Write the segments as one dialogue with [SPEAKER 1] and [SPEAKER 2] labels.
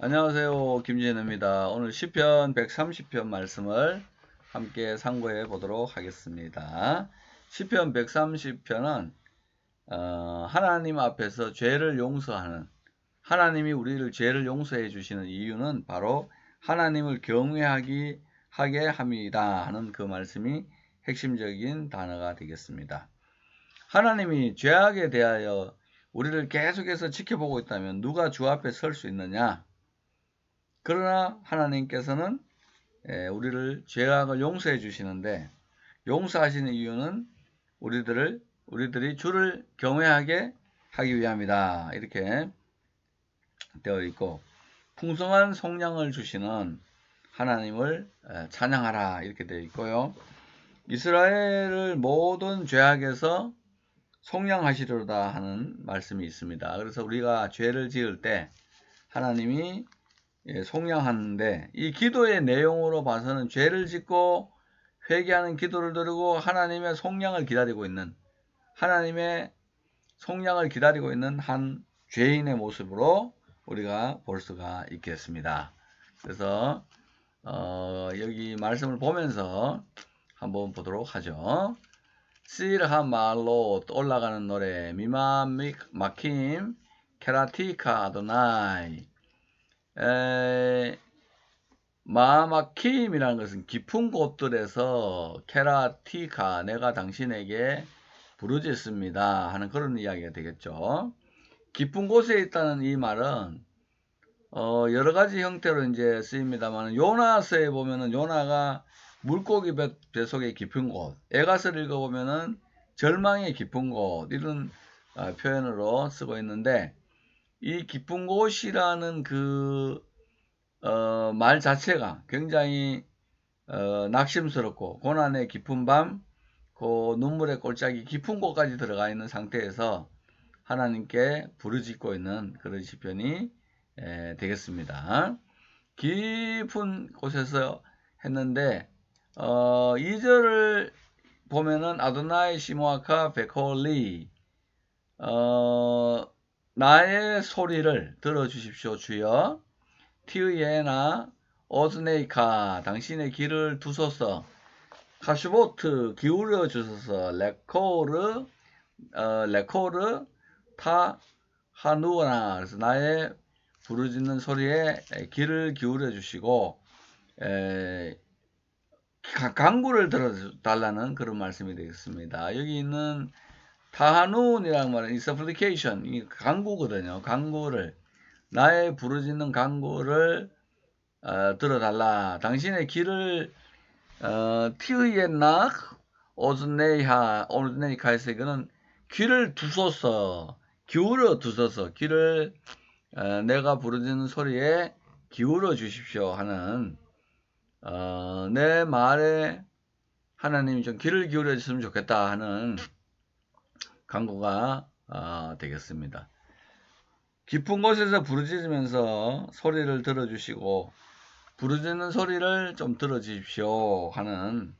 [SPEAKER 1] 안녕하세요. 김진우입니다. 오늘 시편 130편 말씀을 함께 상고해 보도록 하겠습니다. 시편 130편은 어, 하나님 앞에서 죄를 용서하는 하나님이 우리를 죄를 용서해 주시는 이유는 바로 하나님을 경외하기 하게 함이다 하는 그 말씀이 핵심적인 단어가 되겠습니다. 하나님이 죄악에 대하여 우리를 계속해서 지켜보고 있다면 누가 주 앞에 설 수 있느냐? 그러나 하나님께서는 우리를 죄악을 용서해 주시는데 용서하시는 이유는 우리들을 우리들이 주를 경외하게 하기 위함이다. 이렇게 되어 있고 풍성한 성량을 주시는 하나님을 찬양하라 이렇게 되어 있고요. 이스라엘을 모든 죄악에서 속량하시려다 하는 말씀이 있습니다. 그래서 우리가 죄를 지을 때 하나님이 속량하는데 이 기도의 내용으로 봐서는 죄를 짓고 회개하는 기도를 드리고 하나님의 속량을 기다리고 있는 하나님의 속량을 기다리고 있는 한 죄인의 모습으로 우리가 볼 수가 있겠습니다. 그래서 어, 여기 말씀을 보면서 한번 보도록 하죠. 시르한 말로 올라가는 노래 미만 마킴 케라티카 아도나이 에, 마마킴이라는 것은 깊은 곳들에서 케라티카 내가 당신에게 부르짖습니다 하는 그런 이야기가 되겠죠. 깊은 곳에 있다는 이 말은 어, 여러 가지 형태로 이제 쓰입니다만 요나서에 보면은 요나가 물고기 뱃속의 깊은 곳, 에가서를 읽어보면은 절망의 깊은 곳 이런 어, 표현으로 쓰고 있는데 이 깊은 곳이라는 그 어, 말 자체가 굉장히 어, 낙심스럽고 고난의 깊은 밤, 그 눈물의 골짜기 깊은 곳까지 들어가 있는 상태에서 하나님께 부르짖고 있는 그런 시편이 에, 되겠습니다. 깊은 곳에서 했는데 어, 2절을 보면은 아도나이 시모아카 베콜리 어, 나의 소리를 들어주십시오 주여. 티의에나 오즈네이카 당신의 길을 두소서. 카슈보트 기울여 주소서. 레코르 어, 레코르 타 하누나. 그래서 나의 부르짖는 소리에 귀를 기울여 주시고 에, 강구를 들어달라는 그런 말씀이 되겠습니다. 여기 있는 타하눈이라는 말은 이 supplication, 이 강구거든요. 강구를 나의 부르짖는 강구를 어, 들어달라. 당신의 길을 어, 티의엔나 오즈네이하 오즈네이카에서 이거는 귀를 두소서 기울여 두소서 귀를 어, 내가 부르짖는 소리에 기울여 주십시오 하는 어, 내 말에 하나님이 좀 귀를 기울여 주셨으면 좋겠다 하는 강구가 어, 되겠습니다. 깊은 곳에서 부르짖으면서 소리를 들어주시고 부르짖는 소리를 좀 들어주십시오 하는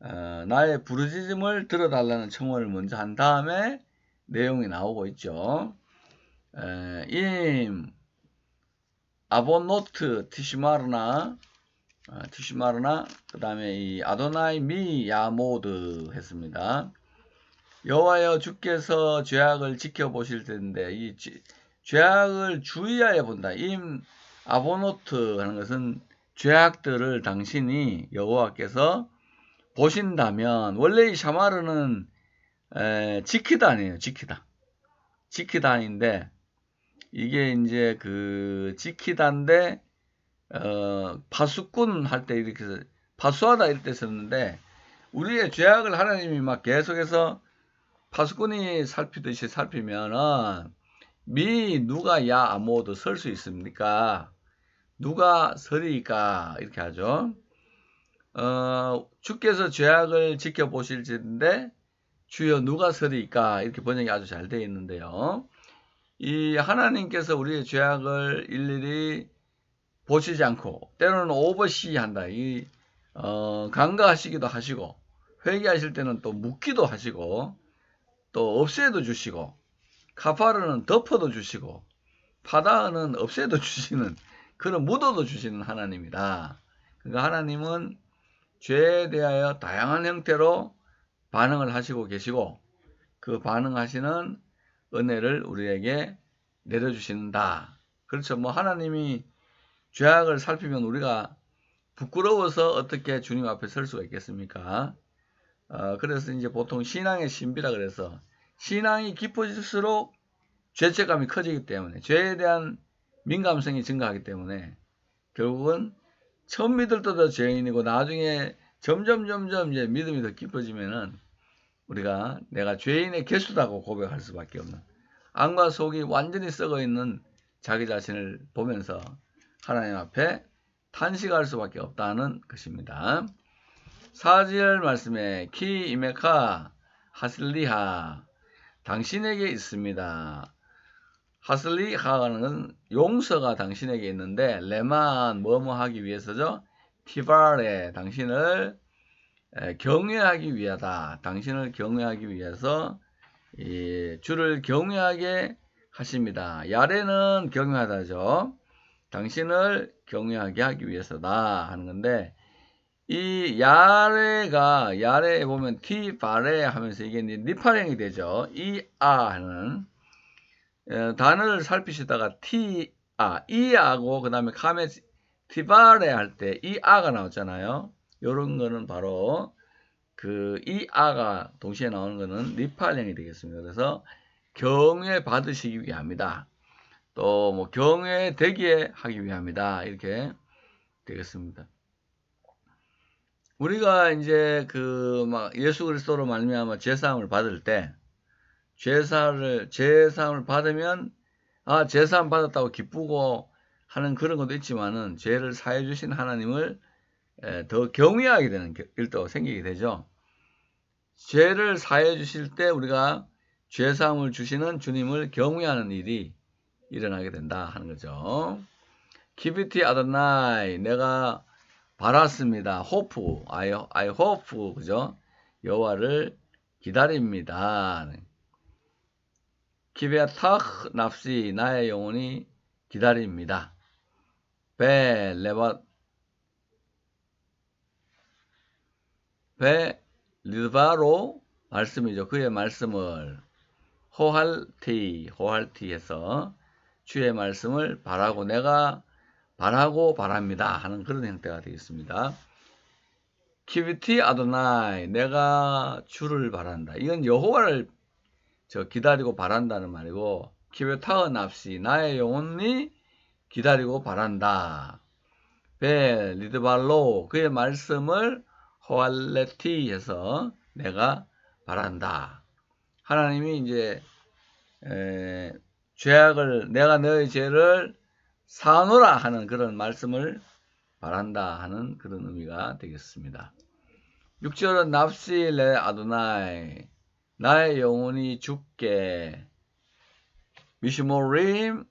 [SPEAKER 1] 어, 나의 부르짖음을 들어달라는 청원을 먼저 한 다음에 내용이 나오고 있죠. 에, 임 아보노트 티시마르나 어, 티시마르나 그 다음에 이 아도나이 미 야모드 했습니다. 여호와여 주께서 죄악을 지켜보실 텐데 이 죄악을 주의하여 본다. 임 아보노트 하는 것은 죄악들을 당신이 여호와께서 보신다면 원래 이 샤마르는 에, 지키다 아니에요. 지키다. 지키다인데 이게 이제 그 지키다인데 어, 파수꾼 할 때 이렇게 파수하다 이럴 때 썼는데 우리의 죄악을 하나님이 막 계속해서 파수꾼이 살피듯이 살피면은 미 누가 야 아무도 설 수 있습니까? 누가 서리까 이렇게 하죠. 어, 주께서 죄악을 지켜보실진데 주여 누가 서리까 이렇게 번역이 아주 잘 되어 있는데요. 이 하나님께서 우리의 죄악을 일일이 보시지 않고 때로는 오버시 한다. 이 어, 간과하시기도 하시고 회개하실 때는 또 묻기도 하시고 또 없애도 주시고 카파르는 덮어도 주시고 파다는 없애도 주시는 그는 묻어도 주시는 하나님이다. 그러니까 하나님은 죄에 대하여 다양한 형태로 반응을 하시고 계시고 그 반응하시는 은혜를 우리에게 내려주신다. 그렇죠. 뭐 하나님이 죄악을 살피면 우리가 부끄러워서 어떻게 주님 앞에 설 수가 있겠습니까? 어, 그래서 이제 보통 신앙의 신비라 그래서 신앙이 깊어질수록 죄책감이 커지기 때문에 죄에 대한 민감성이 증가하기 때문에 결국은 처음 믿을 때도 죄인이고 나중에 점점 점점 이제 믿음이 더 깊어지면은 우리가 내가 죄인의 개수다고 고백할 수밖에 없는 안과 속이 완전히 썩어 있는 자기 자신을 보면서 하나님 앞에 탄식할 수밖에 없다는 것입니다. 사절 말씀에 키 이메카 하슬리하 당신에게 있습니다. 하슬리하는 용서가 당신에게 있는데 레만 뭐뭐 하기 위해서죠. 티바레 당신을 경외하기 위하다. 당신을 경외하기 위해서 주를 경외하게 하십니다. 야레는 경외하다죠. 당신을 경외하게 하기 위해서다 하는 건데 이 야레가 야레에 보면 티바레 하면서 이게 니파랭이 되죠. 이아 하는 단어를 살피시다가 티, 아, 이하고 그 다음에 카메 티바레 할 때 이아가 나왔잖아요. 요런 거는 바로 그 이아가 동시에 나오는 거는 리팔령이 되겠습니다. 그래서 경외 받으시기 위함이다. 또 뭐 경외 되기에 하기 위함이다. 이렇게 되겠습니다. 우리가 이제 그 막 예수 그리스도로 말미암아 제사함을 받을 때 제사를 제사함을 받으면 아 제사함 받았다고 기쁘고 하는 그런 것도 있지만은 죄를 사해 주신 하나님을 더 경외하게 되는 일도 생기게 되죠. 죄를 사해 주실 때 우리가 죄 사함을 주시는 주님을 경외하는 일이 일어나게 된다 하는 거죠. 키비티 아더나이 내가 바랐습니다. 호프 아이 아이 호프 그죠? 여호와를 기다립니다. 키베탁 납시 나의 영혼이 기다립니다. 베 레바 베 리바로 말씀이죠. 그의 말씀을 호할티 호할티에서 주의 말씀을 바라고 내가 바라고 바랍니다 하는 그런 형태가 되겠습니다. 키비티 아도나이 내가 주를 바란다. 이건 여호와를 저 기다리고 바란다는 말이고 키베타어 납시 나의 영혼이 기다리고 바란다. 베 리드발로 그의 말씀을 호알레티에서 내가 바란다. 하나님이 이제 에, 죄악을 내가 너의 죄를 사노라 하는 그런 말씀을 바란다 하는 그런 의미가 되겠습니다. 6절은 납시 레 아도나이 나의 영혼이 죽게 미시모림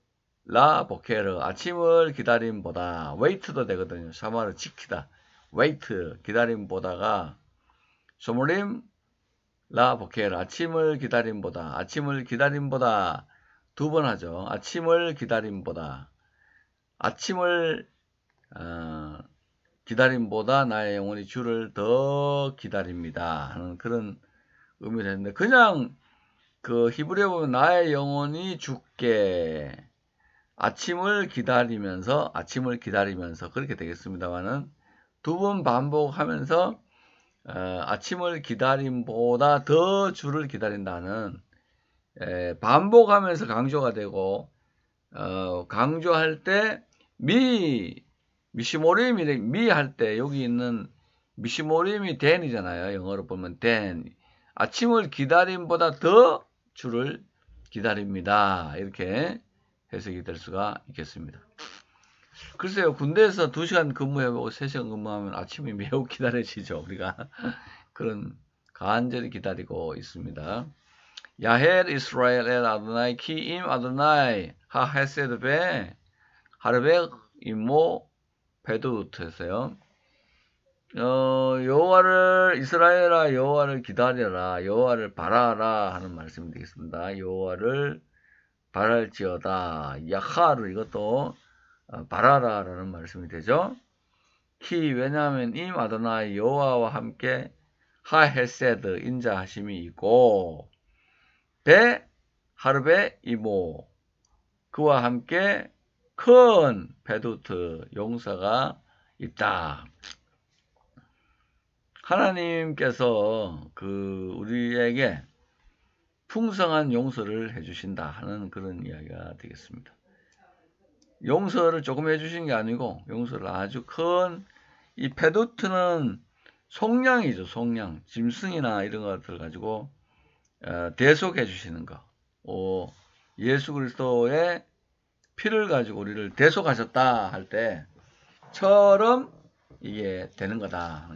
[SPEAKER 1] 라 보케르 아침을 기다림보다 웨이트도 되거든요. 샤마를 지키다. 웨이트 기다림보다가 소모림 라 보케르 아침을 기다림보다 아침을 기다림보다 두 번 하죠. 아침을 기다림보다 아침을 어, 기다림보다 나의 영혼이 주를 더 기다립니다. 하는 그런 의미를 했는데 그냥 그 히브리어 보면 나의 영혼이 죽게 아침을 기다리면서 아침을 기다리면서 그렇게 되겠습니다만은 두 번 반복하면서 어, 아침을 기다림보다 더 주를 기다린다는 에, 반복하면서 강조가 되고 어, 강조할 때 미 미시모림이 미 할 때 여기 있는 미시모림이 den이잖아요. 영어로 보면 den 아침을 기다림보다 더 주를 기다립니다. 이렇게 해석이 될 수가 있겠습니다. 글쎄요, 군대에서 2시간 근무해보고 3시간 근무하면 아침이 매우 기다려지죠. 우리가 그런 간절히 기다리고 있습니다. 야헬 이스라엘 엘 아드나이 키임 아드나이 하 헤세드 베 하르베 이모 베두트에서요. 어, 여호와를 이스라엘아 여호와를 기다려라 여호와를 바라라 하는 말씀이 되겠습니다. 여호와를 바랄지어다 야하르 이것도 어, 바라라라는 말씀이 되죠. 키 왜냐하면 이 마도나 여호와와 함께 하헤세드 인자하심이 있고 배 하르베 이모 그와 함께 큰 베두트 용서가 있다. 하나님께서 그 우리에게 풍성한 용서를 해주신다 하는 그런 이야기가 되겠습니다. 용서를 조금 해주신 게 아니고 용서를 아주 큰 이 페두트는 속량이죠 속량 짐승이나 이런 것들 가지고 어, 대속해 주시는 거 오, 예수 그리스도의 피를 가지고 우리를 대속하셨다 할 때처럼 이게 되는 거다.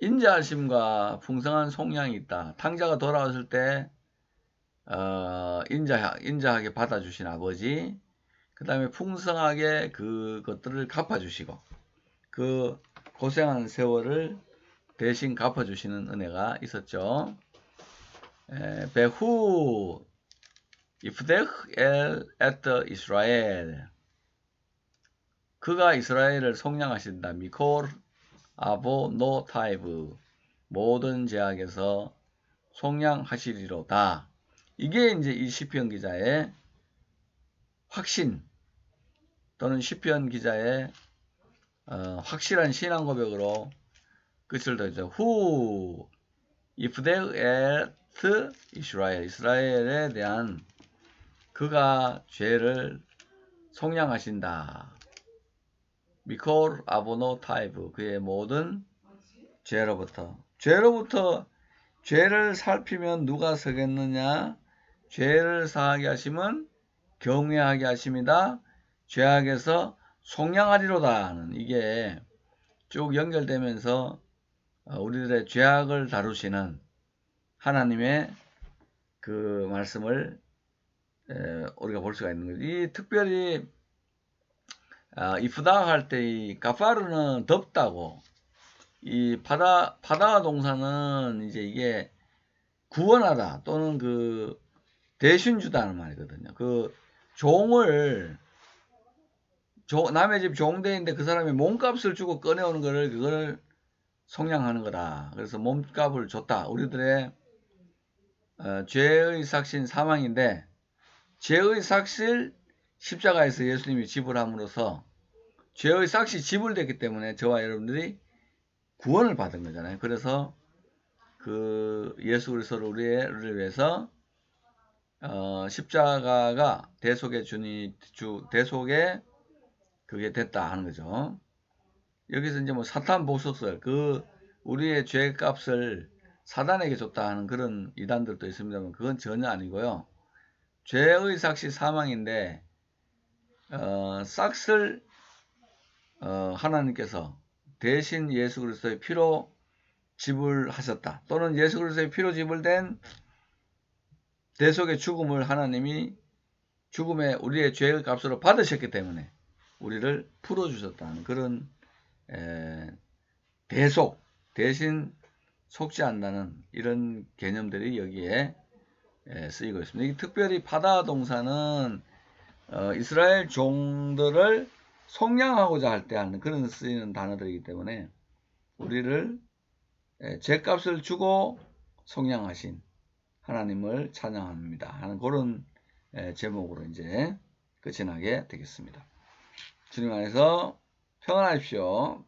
[SPEAKER 1] 인자하심과 풍성한 속량이 있다. 탕자가 돌아왔을 때 어, 인자, 인자하게 받아주신 아버지, 그 다음에 풍성하게 그것들을 갚아주시고, 그 고생한 세월을 대신 갚아주시는 은혜가 있었죠. 에, 배후, 이프데흐 엘 에트 이스라엘. 그가 이스라엘을 속량하신다. 미콜 아보 노 타이브. 모든 제약에서 속량하시리로다. 이게 이제 이 시편 기자의 확신 또는 시편 기자의 어, 확실한 신앙 고백으로 끝을 뒀죠. 후 if they at 이스라엘 이스라엘에 대한 그가 죄를 속량하신다. 미콜 아보노 타이브 그의 모든 죄로부터 죄로부터 죄를 살피면 누가 서겠느냐 죄를 사하게 하심은 경외하게 하심이다. 죄악에서 속량하리로다 이게 쭉 연결되면서 어, 우리들의 죄악을 다루시는 하나님의 그 말씀을 우리가 볼 수가 있는 거죠. 이 특별히 아, 이 부다 할 때 이 가파르는 덥다고 이 바다 바다 동사는 이제 이게 구원하다 또는 그 대신 주다는 말이거든요. 그 종을 조, 남의 집 종대인데 그 사람이 몸값을 주고 꺼내오는 거를 그거를 성량하는 거다. 그래서 몸값을 줬다. 우리들의 어, 죄의 삭신 사망인데 죄의 삭실 십자가에서 예수님이 지불함으로써 죄의 삭시 지불됐기 때문에 저와 여러분들이 구원을 받은 거잖아요. 그래서 그 예수 그리스도를 우리를 위해서 어, 십자가가 대속의 주니 주 대속의 그게 됐다 하는 거죠. 여기서 이제 뭐 사탄 보석설 그 우리의 죄값을 사단에게 줬다 하는 그런 이단들도 있습니다만 그건 전혀 아니고요. 죄의 삭시 사망인데 어, 싹을 어, 하나님께서 대신 예수 그리스도의 피로 지불하셨다. 또는 예수 그리스도의 피로 지불된 대속의 죽음을 하나님이 죽음의 우리의 죄의 값으로 받으셨기 때문에 우리를 풀어주셨다는 그런 에, 대속 대신 속지 않는다는 이런 개념들이 여기에 에, 쓰이고 있습니다. 이 특별히 바다 동사는 어, 이스라엘 종들을 속량하고자 할 때 하는 그런 쓰이는 단어들이기 때문에 우리를 에, 죄값을 주고 속량하신 하나님을 찬양합니다. 하는 그런 제목으로 이제 끝이 나게 되겠습니다. 주님 안에서 평안하십시오.